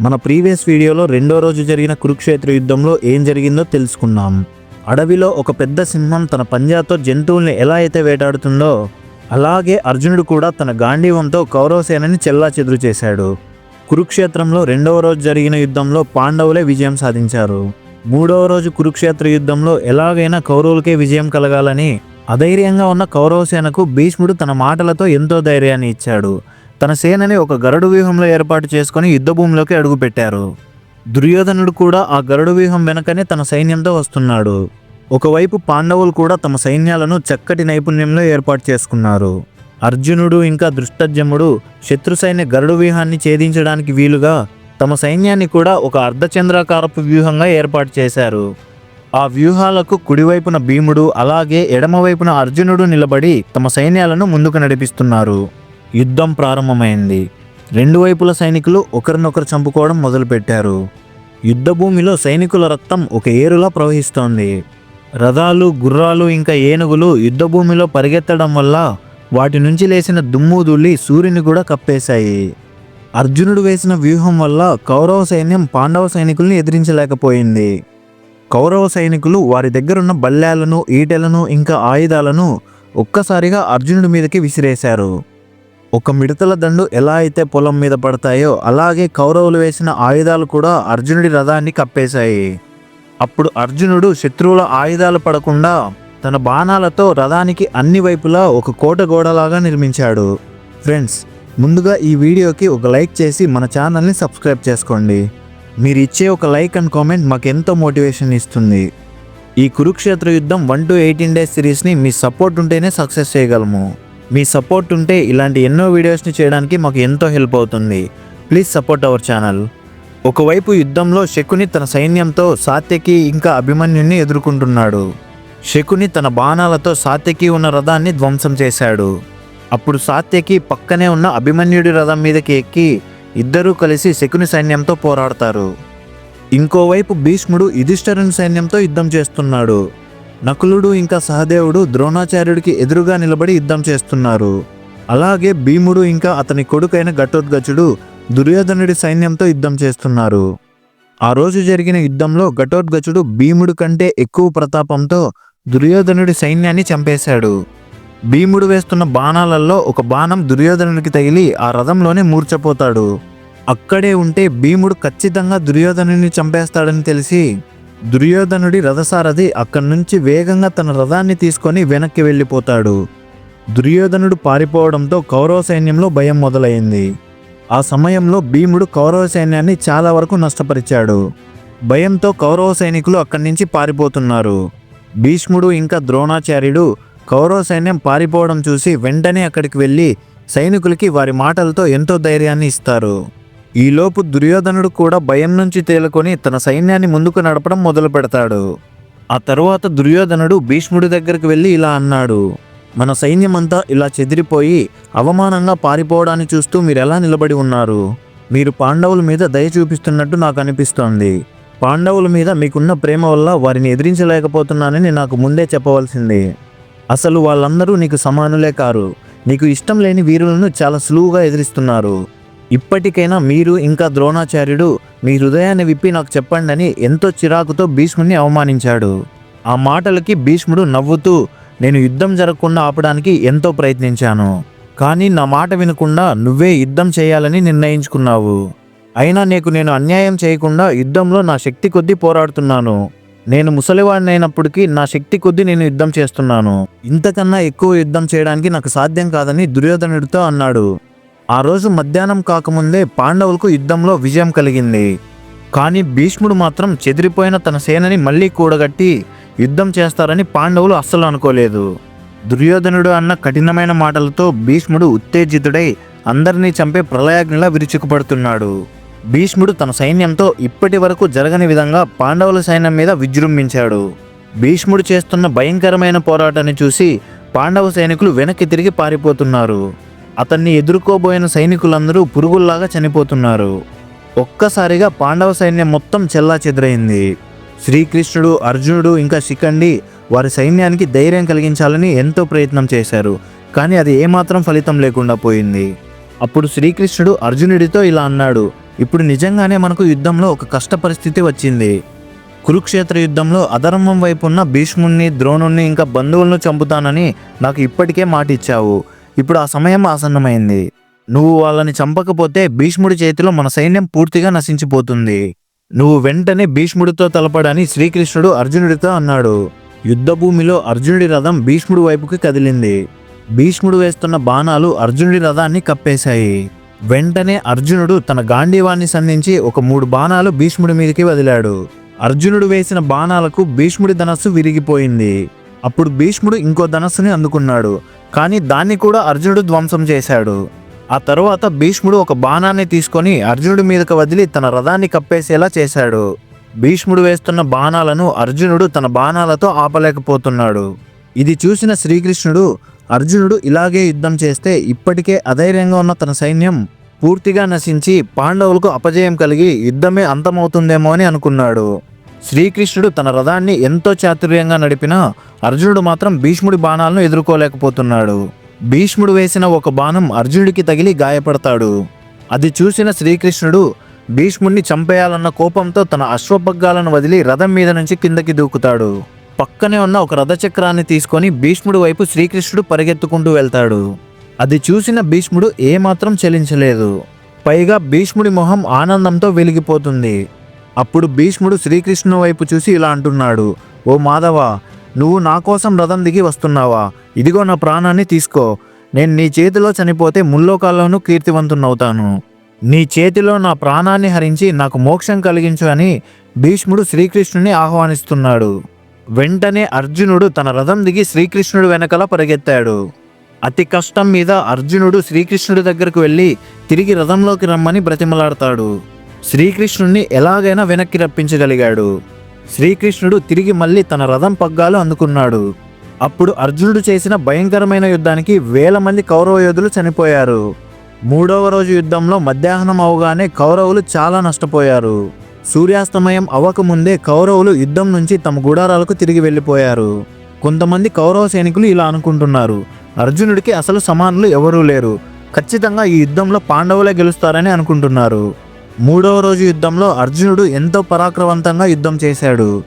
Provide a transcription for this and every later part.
మన ప్రీవియస్ వీడియోలో రెండో రోజు జరిగిన కురుక్షేత్ర యుద్ధంలో ఏం జరిగిందో తెలుసుకున్నాం. అడవిలో ఒక పెద్ద సింహం తన పంజాతో జంతువుల్ని ఎలా అయితే వేటాడుతుందో అలాగే అర్జునుడు కూడా తన గాంధీవంతో కౌరవసేనని చెల్లా చెదురు చేశాడు. కురుక్షేత్రంలో రెండవ రోజు జరిగిన యుద్ధంలో పాండవులే విజయం సాధించారు. మూడవ రోజు కురుక్షేత్ర యుద్ధంలో ఎలాగైనా కౌరవులకే విజయం కలగాలని అధైర్యంగా ఉన్న కౌరవసేనకు భీష్ముడు తన మాటలతో ఎంతో ధైర్యాన్ని ఇచ్చాడు. తన సేనని ఒక గరుడు వ్యూహంలో ఏర్పాటు చేసుకుని యుద్ధభూమిలోకి అడుగుపెట్టారు దుర్యోధనుడు కూడా ఆ గరుడు వ్యూహం వెనకనే తన సైన్యంతో వస్తున్నాడు. ఒకవైపు పాండవులు కూడా తమ సైన్యాలను చక్కటి నైపుణ్యంలో ఏర్పాటు చేసుకున్నారు. అర్జునుడు ఇంకా దృష్టజ్యముడు శత్రు సైన్య గరుడు వ్యూహాన్ని ఛేదించడానికి వీలుగా తమ సైన్యాన్ని కూడా ఒక అర్ధచంద్రాకారపు వ్యూహంగా ఏర్పాటు చేశారు. ఆ వ్యూహాలకు కుడివైపున భీముడు అలాగే ఎడమవైపున అర్జునుడు నిలబడి తమ సైన్యాలను ముందుకు నడిపిస్తున్నారు. యుద్ధం ప్రారంభమైంది. రెండు వైపుల సైనికులు ఒకరినొకరు చంపుకోవడం మొదలుపెట్టారు. యుద్ధభూమిలో సైనికుల రక్తం ఒక ఏరులా ప్రవహిస్తోంది. రథాలు గుర్రాలు ఇంకా ఏనుగులు యుద్ధభూమిలో పరిగెత్తడం వల్ల వాటి నుంచి లేచిన దుమ్ము సూర్యుని కూడా కప్పేశాయి. అర్జునుడు వేసిన వ్యూహం వల్ల కౌరవ సైన్యం పాండవ సైనికుల్ని ఎదిరించలేకపోయింది. కౌరవ సైనికులు వారి దగ్గరున్న బల్లాలను ఈటెలను ఇంకా ఆయుధాలను ఒక్కసారిగా అర్జునుడి మీదకి విసిరేశారు. ఒక మిడతల దండు ఎలా అయితే పొలం మీద పడతాయో అలాగే కౌరవులు వేసిన ఆయుధాలు కూడా అర్జునుడి రథాన్ని కప్పేశాయి. అప్పుడు అర్జునుడు శత్రువుల ఆయుధాలు పడకుండా తన బాణాలతో రథానికి అన్ని వైపులా ఒక కోట గోడలాగా నిర్మించాడు. ఫ్రెండ్స్ ముందుగా ఈ వీడియోకి ఒక లైక్ చేసి మన ఛానల్ని సబ్స్క్రైబ్ చేసుకోండి. మీరు ఇచ్చే ఒక లైక్ అండ్ కామెంట్ మాకు ఎంతో మోటివేషన్ ఇస్తుంది. ఈ కురుక్షేత్ర యుద్ధం వన్ టు ఎయిటీన్ డేస్ సిరీస్ని మీ సపోర్ట్ ఉంటేనే సక్సెస్ చేయగలము. మీ సపోర్ట్ ఉంటే ఇలాంటి ఎన్నో వీడియోస్ని చేయడానికి మాకు ఎంతో హెల్ప్ అవుతుంది. ప్లీజ్ సపోర్ట్ అవర్ ఛానల్ ఒకవైపు యుద్ధంలో శకుని తన సైన్యంతో సాత్యకి ఇంకా అభిమన్యుని ఎదుర్కొంటున్నాడు. శకుని తన బాణాలతో సాత్యకి ఉన్న రథాన్ని ధ్వంసం చేశాడు. అప్పుడు సాత్యకి పక్కనే ఉన్న అభిమన్యుడి రథం మీదకి ఎక్కి ఇద్దరూ కలిసి శకుని సైన్యంతో పోరాడతారు. ఇంకోవైపు భీష్ముడు యుధిష్ఠరుని సైన్యంతో యుద్ధం చేస్తున్నాడు. నకులుడు ఇంకా సహదేవుడు ద్రోణాచార్యుడికి ఎదురుగా నిలబడి యుద్ధం చేస్తున్నారు. అలాగే భీముడు ఇంకా అతని కొడుకైన ఘటోద్గజుడు దుర్యోధనుడి సైన్యంతో యుద్ధం చేస్తున్నారు. ఆ రోజు జరిగిన యుద్ధంలో ఘటోద్గజుడు భీముడు కంటే ఎక్కువ ప్రతాపంతో దుర్యోధనుడి సైన్యాన్ని చంపేశాడు. భీముడు వేస్తున్న బాణాలలో ఒక బాణం దుర్యోధనుడికి తగిలి ఆ రథంలోనే మూర్చపోతాడు. అక్కడే ఉంటే భీముడు ఖచ్చితంగా దుర్యోధనుని చంపేస్తాడని తెలిసి దుర్యోధనుడి రథసారథి అక్కడి నుంచి వేగంగా తన రథాన్ని తీసుకొని వెనక్కి వెళ్ళిపోతాడు. దుర్యోధనుడు పారిపోవడంతో కౌరవ సైన్యంలో భయం మొదలైంది. ఆ సమయంలో భీముడు కౌరవ సైన్యాన్ని చాలా వరకు నష్టపరిచాడు. భయంతో కౌరవ సైనికులు అక్కడి నుంచి పారిపోతున్నారు. భీష్ముడు ఇంకా ద్రోణాచార్యుడు కౌరవ సైన్యం పారిపోవడం చూసి వెంటనే అక్కడికి వెళ్ళి సైనికులకి వారి మాటలతో ఎంతో ధైర్యాన్ని ఇస్తారు. ఈలోపు దుర్యోధనుడు కూడా భయం నుంచి తేలుకొని తన సైన్యాన్ని ముందుకు నడపడం మొదలు పెడతాడు. ఆ తరువాత దుర్యోధనుడు భీష్ముడి దగ్గరికి వెళ్ళి ఇలా అన్నాడు మన సైన్యమంతా ఇలా చెదిరిపోయి అవమానంగా పారిపోవడాన్ని చూస్తూ మీరు ఎలా నిలబడి ఉన్నారు? మీరు పాండవుల మీద దయ చూపిస్తున్నట్టు నాకు అనిపిస్తోంది. పాండవుల మీద మీకున్న ప్రేమ వల్ల వారిని ఎదిరించలేకపోతున్నానని నాకు ముందే చెప్పవలసింది. అసలు వాళ్ళందరూ నీకు సమానులే కారు. నీకు ఇష్టం లేని వీరులను చాలా సులువుగా ఎదిరిస్తున్నారు. ఇప్పటికైనా మీరు ఇంకా ద్రోణాచార్యుడు మీ హృదయాన్ని విప్పి నాకు చెప్పండి అని ఎంతో చిరాకుతో భీష్ముడిని అవమానించాడు. ఆ మాటలకి భీష్ముడు నవ్వుతూ నేను యుద్ధం జరగకుండా ఆపడానికి ఎంతో ప్రయత్నించాను. కానీ నా మాట వినకుండా నువ్వే యుద్ధం చేయాలని నిర్ణయించుకున్నావు. అయినా నీకు నేను అన్యాయం చేయకుండా యుద్ధంలో నా శక్తి కొద్దీ పోరాడుతున్నాను. నేను ముసలివాడినైనప్పటికీ నా శక్తి కొద్దీ నేను యుద్ధం చేస్తున్నాను. ఇంతకన్నా ఎక్కువ యుద్ధం చేయడానికి నాకు సాధ్యం కాదని దుర్యోధనుడితో అన్నాడు. ఆ రోజు మధ్యాహ్నం కాకముందే పాండవులకు యుద్ధంలో విజయం కలిగింది. కానీ భీష్ముడు మాత్రం చెదిరిపోయిన తన సేనని మళ్ళీ కూడగట్టి యుద్ధం చేస్తారని పాండవులు అస్సలు అనుకోలేదు. దుర్యోధనుడు అన్న కఠినమైన మాటలతో భీష్ముడు ఉత్తేజితుడై అందరినీ చంపే ప్రళయాగ్నిలా విరుచుకుపడుతున్నాడు. భీష్ముడు తన సైన్యంతో ఇప్పటి వరకు జరగని విధంగా పాండవుల సైన్యం మీద విజృంభించాడు. భీష్ముడు చేస్తున్న భయంకరమైన పోరాటాన్ని చూసి పాండవ సైనికులు వెనక్కి తిరిగి పారిపోతున్నారు. అతన్ని ఎదుర్కోబోయిన సైనికులందరూ పురుగుల్లాగా చనిపోతున్నారు. ఒక్కసారిగా పాండవ సైన్యం మొత్తం చెల్లా చెదరైంది. శ్రీకృష్ణుడు అర్జునుడు ఇంకా శిఖండి వారి సైన్యానికి ధైర్యం కలిగించాలని ఎంతో ప్రయత్నం చేశారు. కానీ అది ఏమాత్రం ఫలితం లేకుండా పోయింది. అప్పుడు శ్రీకృష్ణుడు అర్జునుడితో ఇలా అన్నాడు ఇప్పుడు నిజంగానే మనకు యుద్ధంలో ఒక కష్ట పరిస్థితి వచ్చింది. కురుక్షేత్ర యుద్ధంలో అధర్మం వైపు ఉన్న భీష్ముణ్ణి ద్రోణుణ్ణి ఇంకా బంధువులను చంపుతానని నాకు ఇప్పటికే మాట ఇచ్చావు ఇప్పుడు ఆ సమయం ఆసన్నమైంది. నువ్వు వాళ్ళని చంపకపోతే భీష్ముడి చేతిలో మన సైన్యం పూర్తిగా నశించిపోతుంది. నువ్వు వెంటనే భీష్ముడితో తలపడని శ్రీకృష్ణుడు అర్జునుడితో అన్నాడు. యుద్ధభూమిలో అర్జునుడి రథం భీష్ముడి వైపుకి కదిలింది. భీష్ముడు వేస్తున్న బాణాలు అర్జునుడి రథాన్ని కప్పేశాయి. వెంటనే అర్జునుడు తన గాంధీవాన్ని సంధించి ఒక మూడు బాణాలు భీష్ముడి మీదకి వదిలాడు. అర్జునుడు వేసిన బాణాలకు భీష్ముడి ధనస్సు విరిగిపోయింది. అప్పుడు భీష్ముడు ఇంకో ధనస్సుని అందుకున్నాడు కానీ దాన్ని కూడా అర్జునుడు ధ్వంసం చేశాడు. ఆ తరువాత భీష్ముడు ఒక బాణాన్ని తీసుకొని అర్జునుడి మీదకు వదిలి తన రథాన్ని కప్పేసేలా చేశాడు. భీష్ముడు వేస్తున్న బాణాలను అర్జునుడు తన బాణాలతో ఆపలేకపోతున్నాడు. ఇది చూసిన శ్రీకృష్ణుడు అర్జునుడు ఇలాగే యుద్ధం చేస్తే ఇప్పటికే అధైర్యంగా ఉన్న తన సైన్యం పూర్తిగా నశించి పాండవులకు అపజయం కలిగి యుద్ధమే అంతమవుతుందేమో అని అనుకున్నాడు. శ్రీకృష్ణుడు తన రథాన్ని ఎంతో చాతుర్యంగా నడిపినా అర్జునుడు మాత్రం భీష్ముడి బాణాలను ఎదుర్కోలేకపోతున్నాడు. భీష్ముడు వేసిన ఒక బాణం అర్జునుడికి తగిలి గాయపడతాడు. అది చూసిన శ్రీకృష్ణుడు భీష్ముడిని చంపేయాలన్న కోపంతో తన అశ్వపగ్గాలను వదిలి రథం మీద నుంచి కిందకి దూకుతాడు. పక్కనే ఉన్న ఒక రథచక్రాన్ని తీసుకొని భీష్ముడి వైపు శ్రీకృష్ణుడు పరిగెత్తుకుంటూ వెళ్తాడు. అది చూసిన భీష్ముడు ఏమాత్రం చెలించలేదు. పైగా భీష్ముడి మొహం ఆనందంతో వెలిగిపోతుంది. అప్పుడు భీష్ముడు శ్రీకృష్ణు వైపు చూసి ఇలా అంటున్నాడు ఓ మాధవ నువ్వు నా కోసం రథం దిగి వస్తున్నావా? ఇదిగో నా ప్రాణాన్ని తీసుకో. నేను నీ చేతిలో చనిపోతే ముల్లోకాల్లోనూ కీర్తివంతున్నవుతాను నీ చేతిలో నా ప్రాణాన్ని హరించి నాకు మోక్షం కలిగించు అని భీష్ముడు శ్రీకృష్ణుని ఆహ్వానిస్తున్నాడు. వెంటనే అర్జునుడు తన రథం దిగి శ్రీకృష్ణుడు వెనకల పరిగెత్తాడు. అతి కష్టం మీద అర్జునుడు శ్రీకృష్ణుడి దగ్గరకు వెళ్ళి తిరిగి రథంలోకి రమ్మని బ్రతిమలాడతాడు. శ్రీకృష్ణుణ్ణి ఎలాగైనా వెనక్కి రప్పించగలిగాడు. శ్రీకృష్ణుడు తిరిగి మళ్ళీ తన రథం పగ్గాలు అందుకున్నాడు. అప్పుడు అర్జునుడు చేసిన భయంకరమైన యుద్ధానికి వేల మంది కౌరవ యోధులు చనిపోయారు. మూడవ రోజు యుద్ధంలో మధ్యాహ్నం అవగానే కౌరవులు చాలా నష్టపోయారు. సూర్యాస్తమయం అవ్వకముందే కౌరవులు యుద్ధం నుంచి తమ గుడారాలకు తిరిగి వెళ్ళిపోయారు. కొంతమంది కౌరవ సైనికులు ఇలా అనుకుంటున్నారు. అర్జునుడికి అసలు సమానులు ఎవరూ లేరు. ఖచ్చితంగా ఈ యుద్ధంలో పాండవులే గెలుస్తారని అనుకుంటున్నారు. మూడవ రోజు యుద్ధంలో అర్జునుడు ఎంతో పరాక్రమవంతంగా యుద్ధం చేశాడు.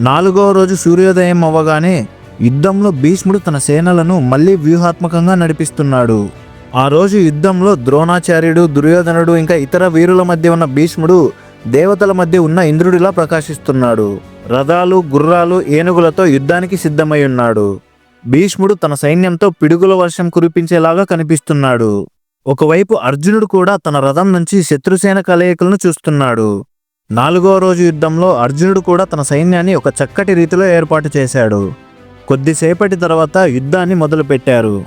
నాలుగవ రోజు సూర్యోదయం అవ్వగానే యుద్ధంలో భీష్ముడు తన సేనలను మళ్ళీ వ్యూహాత్మకంగా నడిపిస్తున్నాడు. ఆ రోజు యుద్ధంలో ద్రోణాచార్యుడు దుర్యోధనుడు ఇంకా ఇతర వీరుల మధ్య ఉన్న భీష్ముడు దేవతల మధ్య ఉన్న ఇంద్రుడిలా ప్రకాశిస్తున్నాడు. రథాలు గుర్రాలు ఏనుగులతో యుద్ధానికి సిద్ధమై ఉన్నాడు. భీష్ముడు తన సైన్యంతో పిడుగుల వర్షం కురిపించేలాగా కనిపిస్తున్నాడు. ఒకవైపు అర్జునుడు కూడా తన రథం నుంచి శత్రుసేన కలయికలను చూస్తున్నాడు. నాలుగో రోజు యుద్ధంలో అర్జునుడు కూడా తన సైన్యాన్ని ఒక చక్కటి రీతిలో ఏర్పాటు చేశాడు. కొద్దిసేపటి తర్వాత యుద్ధాన్ని మొదలుపెట్టారు.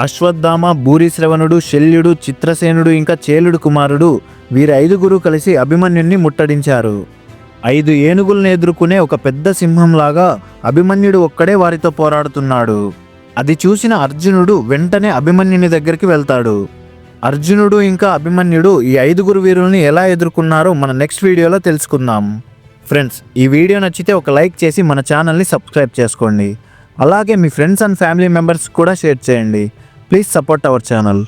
అశ్వత్థామ భూరిశ్రవణుడు శల్యుడు చిత్రసేనుడు ఇంకా చేలుడు కుమారుడు వీరి ఐదుగురు కలిసి అభిమన్యుణ్ణి ముట్టడించారు. ఐదు ఏనుగులను ఎదుర్కొనే ఒక పెద్ద సింహంలాగా అభిమన్యుడు ఒక్కడే వారితో పోరాడుతున్నాడు. అది చూసిన అర్జునుడు వెంటనే అభిమన్యుని దగ్గరికి వెళ్తాడు. అర్జునుడు ఇంకా అభిమన్యుడు ఈ ఐదుగురు వీరుల్ని ఎలా ఎదుర్కొన్నారో మన నెక్స్ట్ వీడియోలో తెలుసుకుందాం. ఫ్రెండ్స్ ఈ వీడియో నచ్చితే ఒక లైక్ చేసి మన ఛానల్ని సబ్స్క్రైబ్ చేసుకోండి. అలాగే మీ ఫ్రెండ్స్ అండ్ ఫ్యామిలీ మెంబర్స్ కూడా షేర్ చేయండి. Please support our channel.